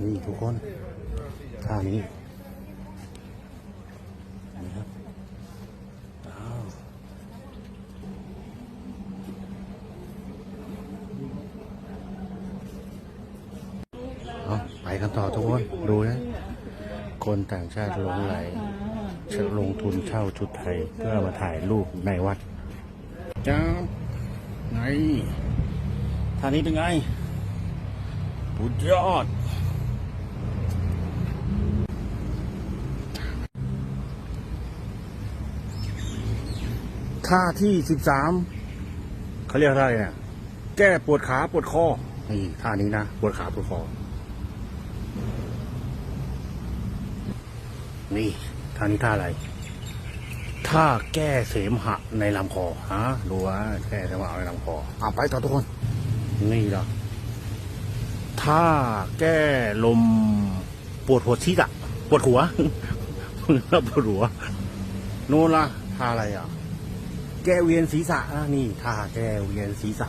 นี่ทุกคนท่านี้นี่ครับอ้าวไปกันต่อทุกคนดูนะ คนต่างชาติหลงไหลจะลงทุนเช่าชุดไทย เพื่อมาถ่ายรูปในวัด เจ้าไงท่านี้เป็นไงบุญยอด ท่าที่สิบสามเขาเรียกอะไรเนี่ยแก้ปวดขาปวดคอนี่ท่านี้นะปวดขาปวดคอนี่ท่านี้ท่าอะไรท่าแก้เสมหะในลำคอฮะดูว่าแก้เสมหะในลำคอเอาไปต่อทุกคน นี่เหรอท่าแก้ลมปวดหัวชิดอะปวดหัวปวดหัว โน่นล่ะท่าอะไรอะ แกเวียนศีรษะนี่ท่าแกเวียนศีรษะ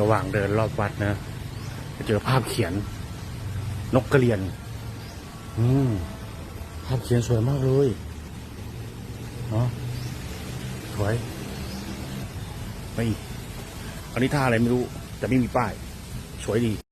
ระหว่างเดินรอบวัดนะจะเจอภาพเขียน นกกระเรียน อืมภาพเขียนสวยมากเลยเนาะสวยไปอีกอันนี้ท่าอะไรไม่รู้ แต่ไม่มีป้าย สวยดี